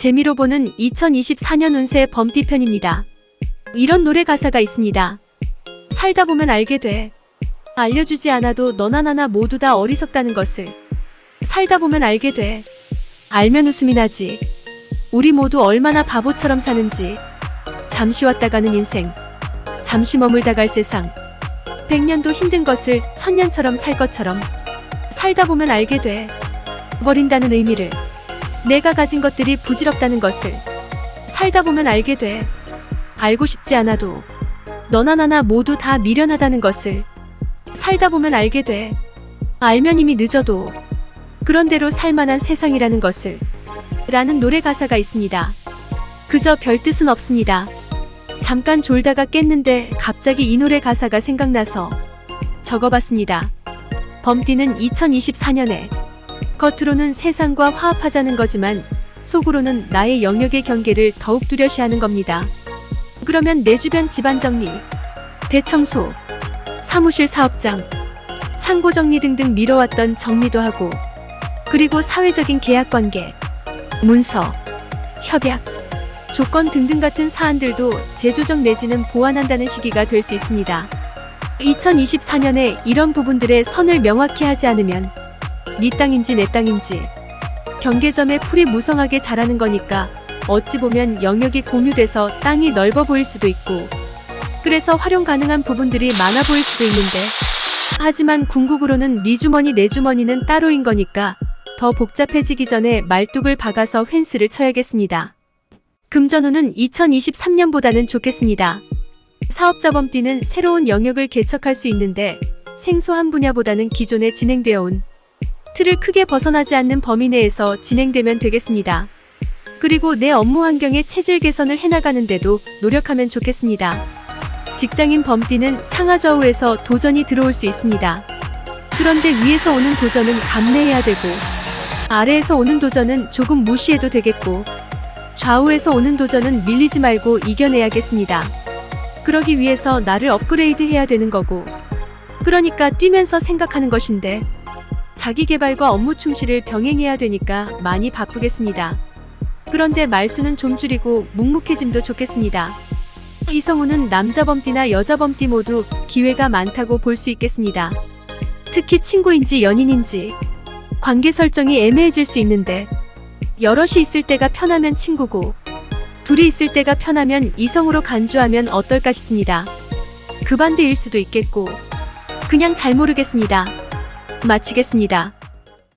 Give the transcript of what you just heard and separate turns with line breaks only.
재미로 보는 2024년 운세 범띠 편입니다. 이런 노래 가사가 있습니다. 살다 보면 알게 돼. 알려주지 않아도 너나 나나 모두 다 어리석다는 것을. 살다 보면 알게 돼. 알면 웃음이 나지. 우리 모두 얼마나 바보처럼 사는지. 잠시 왔다 가는 인생. 잠시 머물다 갈 세상. 백년도 힘든 것을 천년처럼 살 것처럼. 살다 보면 알게 돼. 버린다는 의미를. 내가 가진 것들이 부질없다는 것을. 살다 보면 알게 돼. 알고 싶지 않아도. 너나 나나 모두 다 미련하다는 것을. 살다 보면 알게 돼. 알면 이미 늦어도. 그런대로 살만한 세상이라는 것을. 라는 노래 가사가 있습니다. 그저 별 뜻은 없습니다. 잠깐 졸다가 깼는데 갑자기 이 노래 가사가 생각나서 적어봤습니다. 범띠는 2024년에 겉으로는 세상과 화합하자는 거지만 속으로는 나의 영역의 경계를 더욱 뚜렷이 하는 겁니다. 그러면 내 주변 집안 정리, 대청소, 사무실 사업장, 창고 정리 등등 미뤄왔던 정리도 하고 그리고 사회적인 계약 관계, 문서, 협약, 조건 등등 같은 사안들도 재조정 내지는 보완한다는 시기가 될 수 있습니다. 2024년에 이런 부분들의 선을 명확히 하지 않으면 네 땅인지 내 땅인지 경계점에 풀이 무성하게 자라는 거니까 어찌 보면 영역이 공유돼서 땅이 넓어 보일 수도 있고 그래서 활용 가능한 부분들이 많아 보일 수도 있는데 하지만 궁극으로는 네 주머니 내 주머니는 따로인 거니까 더 복잡해지기 전에 말뚝을 박아서 횡스를 쳐야겠습니다. 금전운은 2023년보다는 좋겠습니다. 사업자 범띠는 새로운 영역을 개척할 수 있는데 생소한 분야보다는 기존에 진행되어 온 틀을 크게 벗어나지 않는 범위 내에서 진행되면 되겠습니다. 그리고 내 업무 환경의 체질 개선을 해나가는데도 노력하면 좋겠습니다. 직장인 범띠는 상하좌우에서 도전이 들어올 수 있습니다. 그런데 위에서 오는 도전은 감내해야 되고 아래에서 오는 도전은 조금 무시해도 되겠고 좌우에서 오는 도전은 밀리지 말고 이겨내야겠습니다. 그러기 위해서 나를 업그레이드 해야 되는 거고 그러니까 뛰면서 생각하는 것인데 자기 개발과 업무 충실을 병행해야 되니까 많이 바쁘겠습니다. 그런데 말수는 좀 줄이고 묵묵해짐도 좋겠습니다. 이성우는 남자 범띠나 여자 범띠 모두 기회가 많다고 볼 수 있겠습니다. 특히 친구인지 연인인지 관계 설정이 애매해질 수 있는데 여럿이 있을 때가 편하면 친구고 둘이 있을 때가 편하면 이성으로 간주하면 어떨까 싶습니다. 그 반대일 수도 있겠고 그냥 잘 모르겠습니다. 마치겠습니다.